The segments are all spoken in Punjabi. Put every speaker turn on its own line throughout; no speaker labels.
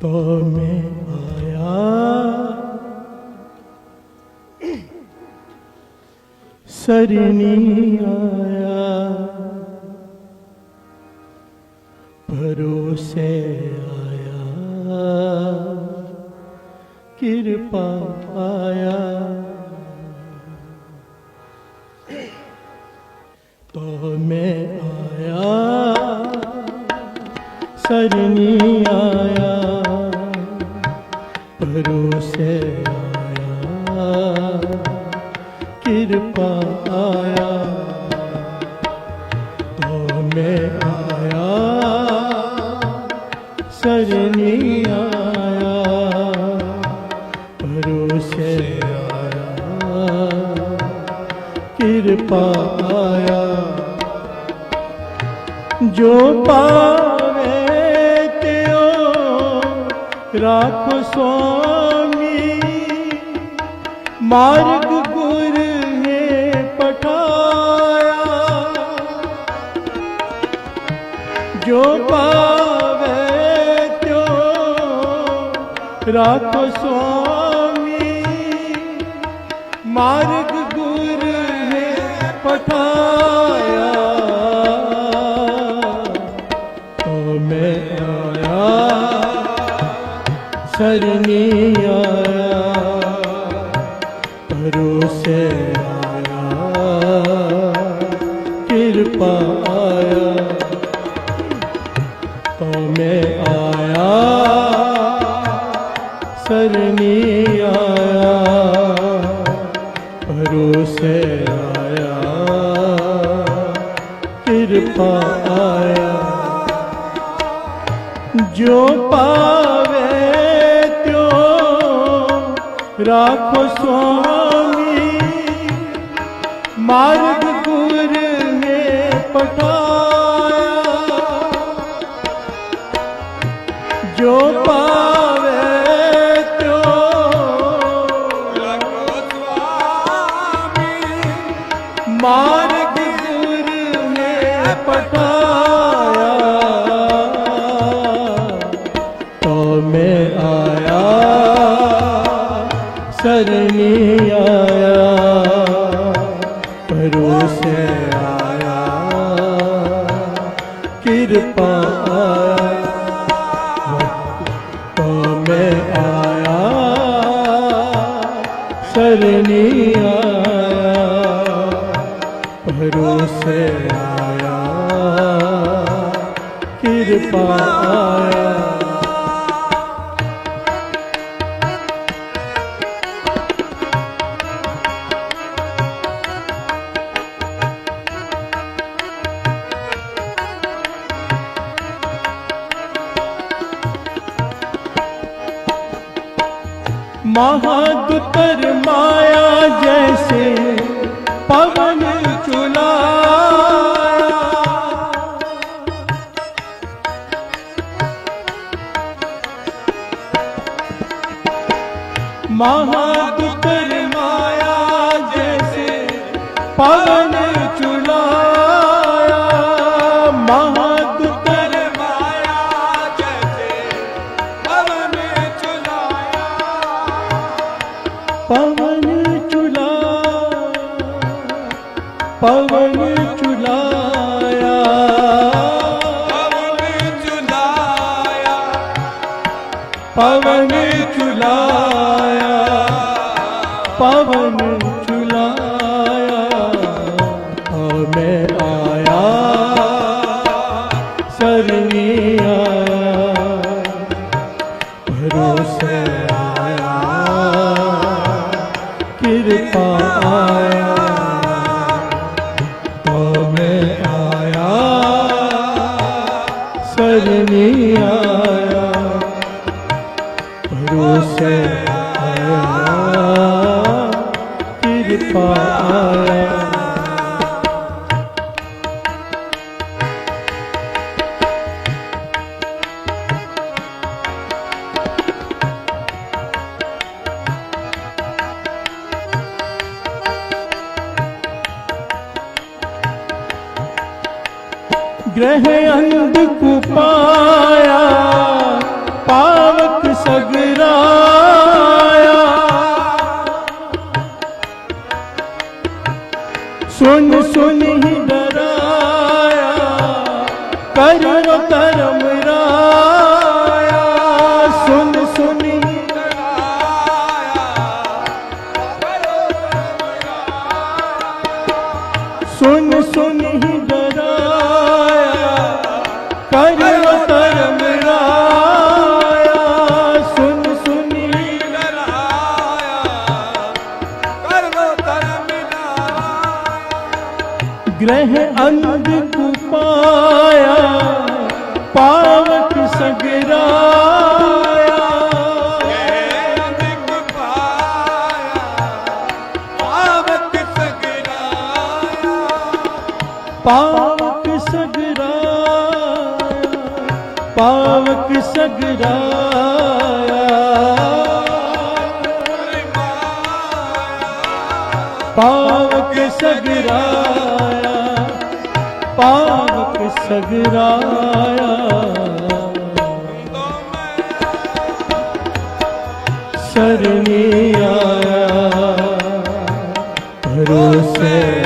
ਤੋਂ ਮੈਂ ਆਇਆ ਸਰਨੀ ਆਇਆ ਪਰੋਸੇ ਆਇਆ ਕਿਰਪਾ ਆਇਆ ਤੋਂ ਮੈਂ ਆਇਆ ਸਰਨੀ ਪਾਵੇ ਤਿਉ ਰਾਖ ਸੁਆਮੀ। ਮਾਰਗ ਗੁਰ ਹੈ ਪਠਾਇਆ। ਜੋ ਪਾਵੇ ਤਿਉ ਰਾਖ ਸੁਆਮੀ। ਮਾਰਗ ਆਇਆ। ਪਰੋਸੇ ਆਇਆ। ਕਿਰਪਾ ਆਇਆ। ਤੋ ਮੈਂ ਆਇਆ। ਸਰਨੀ ਆਇਆ। ਪਰੋਸੇ ਆਇਆ। ਕਿਰਪਾ ਆਇਆ। ਜੋ ਪਾ ਰਾਖੋ ਸੁਆਮੀ ਮਾਰਗ ਗੁਰ ਨੇ ਪਟਾਇਆ। ਜੋ ਪਾਵੇ ਤੋ ਰਾਖੋ ਸੁਆਮੀ ਮਾਰਗ ਗੁਰ ਨੇ ਪਟਾਇਆ। ਸਿਰ ਪਾਇਆ ਮਹਾ ਤੁਕਰ ਮਾਇਆ ਜੈਸੇ ਪਵਨ ਚੁਲਾਇਆ। ਮਹਾ ਮਾਇਆ ਜੈਸੇ ਪਵਨ ਚੁਲਾਇਆ। ਪਵਨ ਚੁਲਾ ਪਵਨ ਪਵਨ ਚੁਲਾ में आ ग्रह अंध कुपाया पावक सगराया सुन सुन ही डराया करो करम राया सुन सुन ही डराया सुन सुन ही ਪਾਵਕ ਸਗਰਾਇਆ ਪਾਵਕ ਸਗਰਾਇਆ ਪਾਵਕ ਸਗਰਾਇਆ ਸਰਨੀ ਆਇਆ ਰੋਸੇ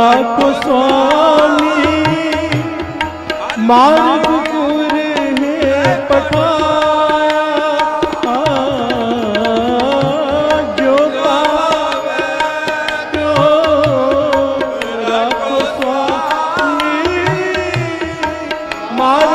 ਰਾਖੋ ਸੁਆਮੀ ਮਾਰਗ ਗੁਰ ਹੈ ਪਠਾਇਆ ਜੋ ਪਾਵੇ ਤਿਓ ਰਾਖੋ ਸੁਆਮੀ ਮਾਰਗ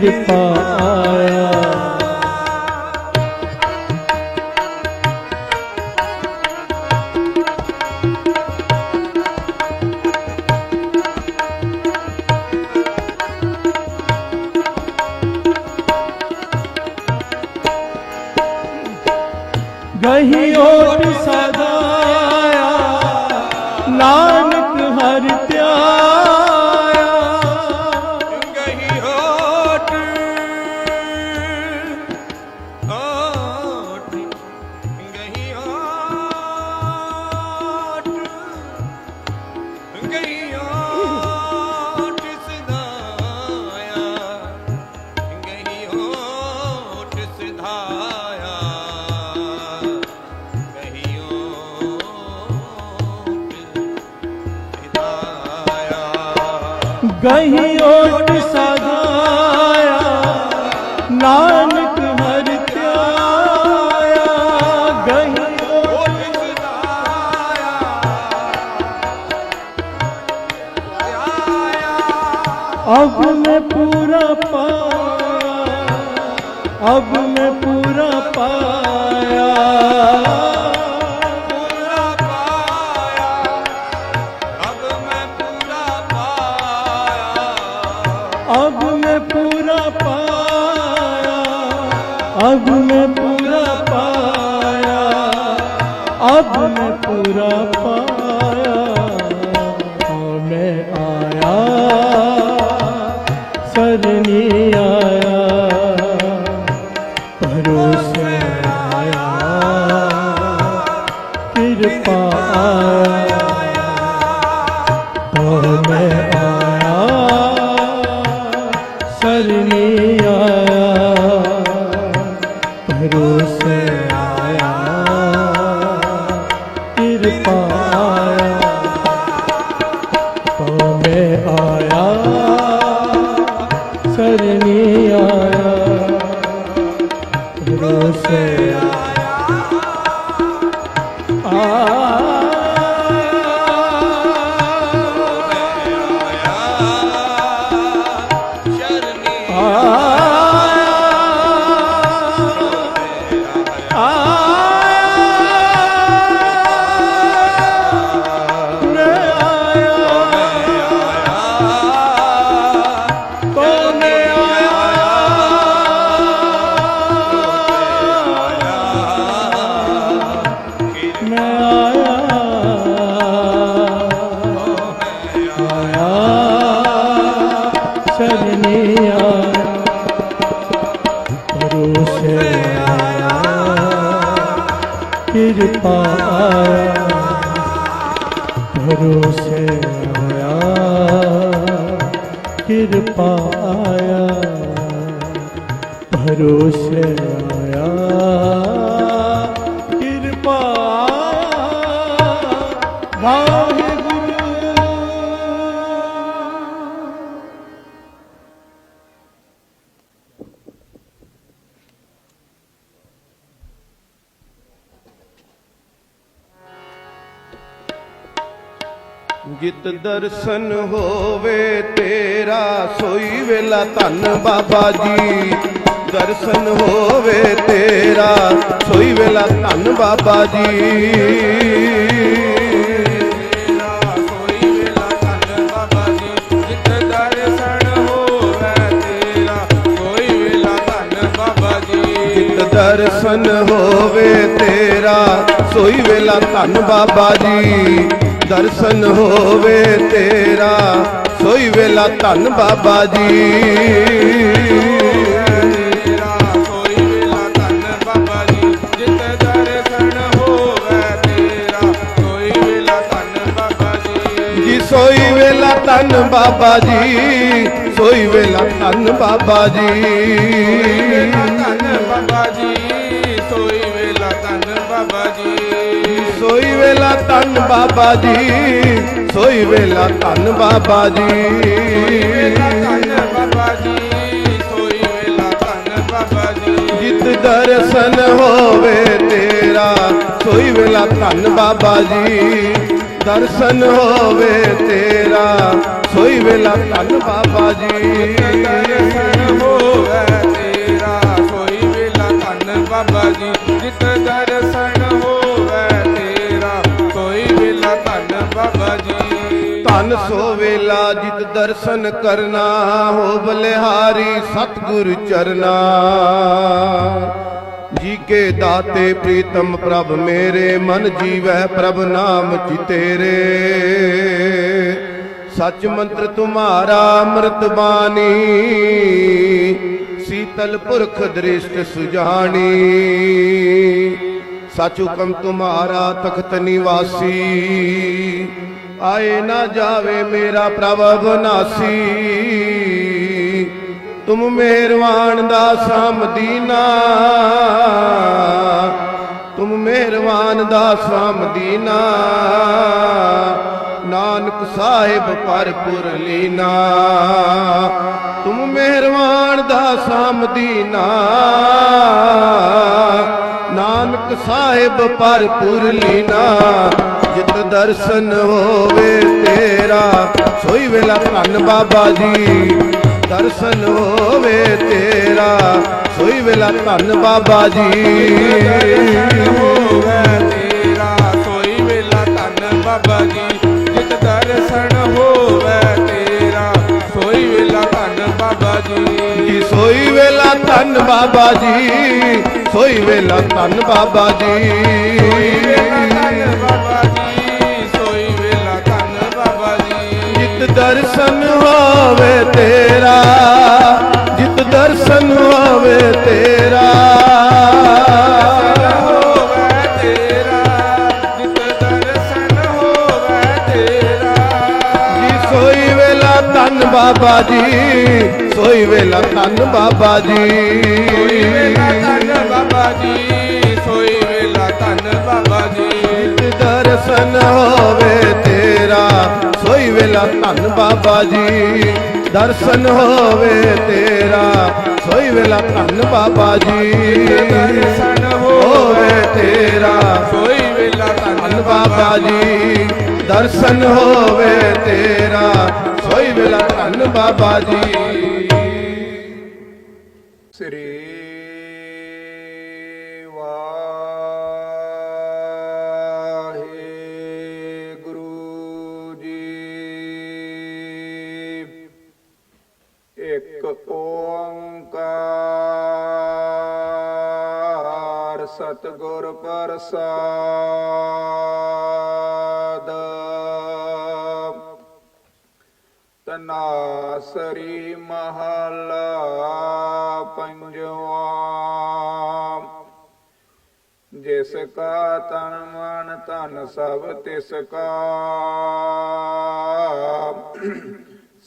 ਕਿਰਪਾ ਨਹੀਂ ਓਟ ਸਜਾਇਆ ਨਾਨਕ ਹਰ ਧਿਆਇਆ। ਗਈ ਓਟ ਸਜਾਇਆ ਅਬ ਮੈਂ ਪੂਰਾ ਪਾਇਆ। ਅਬ ਮੈਂ ਪੂਰਾ ਪਾਇਆ। ਪੂਰਾ ਪਾਇਆ ਹਉ ਮੈਂ ਆਇਆ? ਸਰਨੀ ਆਇਆ ਭਰੋਸੇ ਆਇਆ ਕਿਰਪਾ ਆਇਆ। ਸ਼ਰਨੇ ਆਇਆ। ਆਇਆ ਕਿਰਪਾ ਆਇਆ। ਭਰੋਸੇ ਆਇਆ। ਕਿਰਪਾ ਆਇਆ।
ਭਰੋਸੇ ਜਿਤ ਦਰਸ਼ਨ ਹੋਵੇ ਤੇਰਾ ਸੋਈ ਵੇਲਾ ਧੰਨ ਬਾਬਾ ਜੀ। ਦਰਸ਼ਨ ਹੋਵੇ ਤੇਰਾ ਸੋਈ ਵੇਲਾ ਧੰਨ ਬਾਬਾ ਜੀ।
ਤੇਰਾ ਕੋਈ ਵੇਲਾ ਧੰਨ ਬਾਬਾ ਜੀ ਜਿਤ ਦਰਸ਼ਨ ਹੋਵੇ ਤੇਰਾ ਕੋਈ ਵੇਲਾ ਧੰਨ ਬਾਬਾ ਜੀ।
ਜਿਤ ਦਰਸ਼ਨ ਹੋਵੇ ਤੇਰਾ ਸੋਈ ਵੇਲਾ ਧੰਨ ਬਾਬਾ ਜੀ। ਦਰਸ਼ਨ ਹੋਵੇ ਤੇਰਾ, ਸੋਈ ਵੇਲਾ ਧੰਨ ਬਾਬਾ ਜੀ। ਸੋਈ ਵੇਲਾ ਧੰਨ ਬਾਬਾ ਜੀ, ਸੋਈ ਵੇਲਾ ਧੰਨ ਬਾਬਾ ਜੀ
ਧੰਨ ਬਾਬਾ ਜੀ। ਧੰਨ ਬਾਬਾ ਜੀ,
ਸੋਈ ਵੇਲਾ ਧੰਨ ਬਾਬਾ ਜੀ। ਧੰਨ ਬਾਬਾ ਜੀ
ਸੋਈ ਵੇਲਾ ਧੰਨ ਬਾਬਾ ਜੀ
ਜਿਤ ਦਰਸ਼ਨ ਹੋਵੇ ਤੇਰਾ, ਸੋਈ ਵੇਲਾ ਧੰਨ ਬਾਬਾ ਜੀ। ਦਰਸ਼ਨ ਹੋਵੇ ਤੇਰਾ, ਸੋਈ ਵੇਲਾ ਧੰਨ ਬਾਬਾ ਜੀ।
ਦਰਸ਼ਨ ਹੋਵੇ ਤੇਰਾ, ਸੋਈ ਵੇਲਾ ਧੰਨ ਬਾਬਾ ਜੀ। ਜਿਤ ਦਰਸ਼ਨ ਧੰਨ
ਸੋ ਵੇਲਾ ਜਿਤ ਦਰਸ਼ਨ ਕਰਨਾ ਹੋ ਬਲਿਹਾਰੀ ਸਤਿਗੁਰ ਚਰਨਾ। ਜੀ ਕੇ ਦਾਤੇ ਪ੍ਰੀਤਮ ਪ੍ਰਭ ਮੇਰੇ, ਮਨ ਜੀਵੈ ਪ੍ਰਭ ਨਾਮ ਚਿਤੇਰੇ। ਸਚ ਮੰਤਰ ਤੁਮਾਰਾ ਅੰਮ੍ਰਿਤ ਬਾਣੀ, ਸੀਤਲ ਪੁਰਖ ਦ੍ਰਿਸ਼ਟ ਸੁਜਾਣੀ। ਸਚ ਹੁਕਮ ਤੁਮਾਰਾ ਤਖਤ ਨਿਵਾਸੀ ਆਏ ਨਾ ਜਾਵੇ ਮੇਰਾ ਪ੍ਰਭ ਅਬਨਾਸੀ ਤੁਮ ਮਿਹਰਵਾਨ ਦਾ ਸਮਦੀਨਾ। ਤੁਮ ਮਿਹਰਵਾਨ ਦਾ ਸਮਦੀਨਾ। ਨਾਨਕ ਸਾਹਿਬ ਪਰਪੁਰ ਲੀਨਾ। ਤੁਮ ਮਿਹਰਵਾਨ ਦਾ ਸਮਦੀਨਾ। ਨਾਨਕ ਸਾਹਿਬ ਪਰਪੁਰ ਲੀਨਾ। ਜਿਤ ਦਰਸ਼ਨ ਹੋਵੇ ਤੇਰਾ। ਸੋਈ ਵੇਲਾ ਧੰਨ ਬਾਬਾ ਜੀ ਦਰਸ਼ਨ ਹੋਵੇ ਤੇਰਾ। ਸੋਈ ਵੇਲਾ ਧੰਨ ਬਾਬਾ ਜੀ।
ਹੋਵੇ ਤੇਰਾ ਸੋਈ ਵੇਲਾ ਧੰਨ ਬਾਬਾ ਜੀ। ਜਿਤ ਦਰਸ਼ਨ ਹੋਵੇ ਤੇਰਾ ਸੋਈ ਵੇਲਾ ਧੰਨ ਬਾਬਾ ਜੀ।
ਜੀ ਸੋਈ ਵੇਲਾ ਧੰਨ ਬਾਬਾ ਜੀ ਸੋਈ ਵੇਲਾ ਧੰਨ ਬਾਬਾ ਜੀ। ਦਰਸ਼ਨ ਹੋਵੇ ਤੇਰਾ ਜਿਤ ਦਰਸ਼ਨ ਹੋਵੇ ਤੇਰਾ।
ਹੋਵੇ ਤੇਰਾ ਜਿਤ ਦਰਸ਼ਨ ਹੋਵੇ ਤੇਰਾ।
ਜੀ ਸੋਈ ਵੇਲਾ ਧੰਨ ਬਾਬਾ ਜੀ ਸੋਈ ਵੇਲਾ ਧੰਨ ਬਾਬਾ ਜੀ।
ਸੋਈ ਵੇਲਾ ਧੰਨ ਬਾਬਾ ਜੀ ਸੋਈ ਵੇਲਾ ਧੰਨ ਬਾਬਾ ਜੀ।
ਜਿਤ ਦਰਸ਼ਨ ਹੋਵੇ ਵੇਲਾ ਧੰਨ ਬਾਬਾ ਜੀ। ਦਰਸ਼ਨ ਹੋਵੇ ਤੇਰਾ, ਸੋਈ ਵੇਲਾ ਧੰਨ ਬਾਬਾ ਜੀ।
ਦਰਸ਼ਨ
ਹੋਵੇ ਤੇਰਾ,
ਸੋਈ ਵੇਲਾ
ਧੰਨ
ਧੰਨ
ਬਾਬਾ ਜੀ। ਦਰਸ਼ਨ ਹੋਵੇ ਤੇਰਾ, ਸੋਈ ਵੇਲਾ ਧੰਨ ਬਾਬਾ ਜੀ।
ਇੱਕ ਓੰਕਾਰ ਸਤਿਗੁਰ ਪ੍ਰਸਾਦ। ਤਨਾਸਰੀ ਮਹਲਾ ਪੰਜਵਾ। ਜਿਸ ਕਾ ਤਨ ਮਨ ਧਨ ਸਭ ਤਿਸ ਕਾ।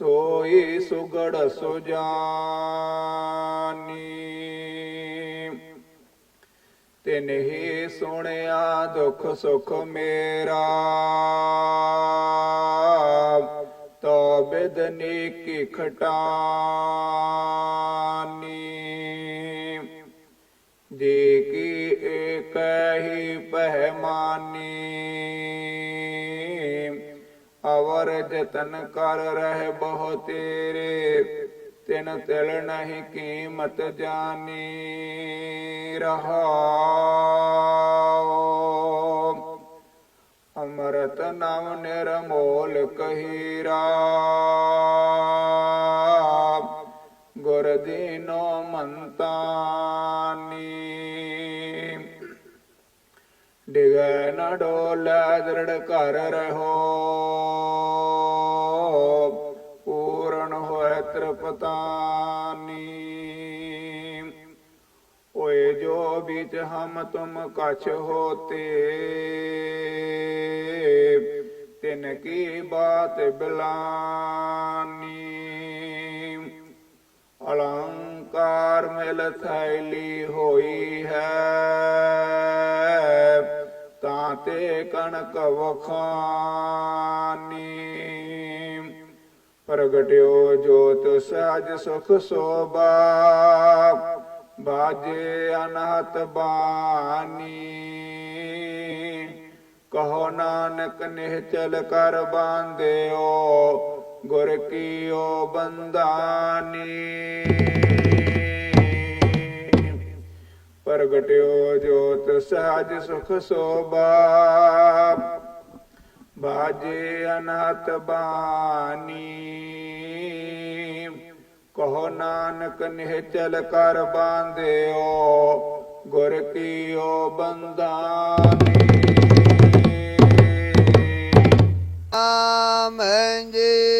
ਸੋਈ ਸੁਗੜ ਸੁਜਾਨੀ। ਤਿਨ ਹੀ ਸੁਣਿਆ ਦੁਖ ਸੁਖ ਮੇਰਾ। ਤੋ ਬਿਦਨੀ ਕੀ ਖਟਾਨੀ। ਦੇ ਕੀ ਏਕ ਪਹਿਮਾਨੀ ਅਵਰ ਜਤਨ ਕਰ ਰਹਿ ਬਹੁ ਤੇਰੇ, ਤਿਨ ਤਿਲ ਨਹੀਂ ਕੀਮਤ ਜਾਣੀ ਰਹਾਉ। ਅਮਰਤ ਨਾਮ ਨਿਰਮੋਲ ਕਹੀਰਾ। ਗੁਰ ਦੀਨੋ ਮੰਤਾਨੀ। ਡਿਗੈ ਨ ਡੋਲੇ ਦ੍ਰਿੜ ਘਰ ਰਹੋ। ਪੂਰਨ ਹੋਇ ਤ੍ਰਿਪਤਾਨੀ। ਓਏ ਜੋ ਵਿੱਚ ਹਮ ਤੁਮ ਕਛ ਹੋਤੇ, ਤਿਨ ਕੀ ਬਾਤ ਬਿਲਾਨੀ। ਅਲੰਕਾਰ ਮਿਲ ਥੈਲੀ ਹੋਈ ਹੈ ਤਾਂ ਤੇ ਕਣਕ ਵਖਾਨੀ। ਪ੍ਰਗਟਿਓ ਜੋਤ ਸਜ ਸੁਖ ਸੋਭਾ, ਬਾਜੇ ਅਨਹਤ ਬਾਨੀ ਕਹੋ ਨਾਨਕ ਨਿਹਚਲ ਕਰ ਬਾਂਧਿਓ, ਗੁਰ ਕੀਓ ਬੰਦਾਨੀ ਪ੍ਰਗਟਿਓ ਜੋਤ ਸਹਜ ਸੁਖ ਸੋਭਾ। ਬਾਜੇ ਅਨਹਤ ਬਾਣੀ। ਕਹੋ ਨਾਨਕ ਨਿਹਚਲ ਕਰ ਬਾਂਧਿਓ, ਗੁਰ ਕੀਓ ਬੰਦਾਨੀ
ਆਮਨ ਜੀ।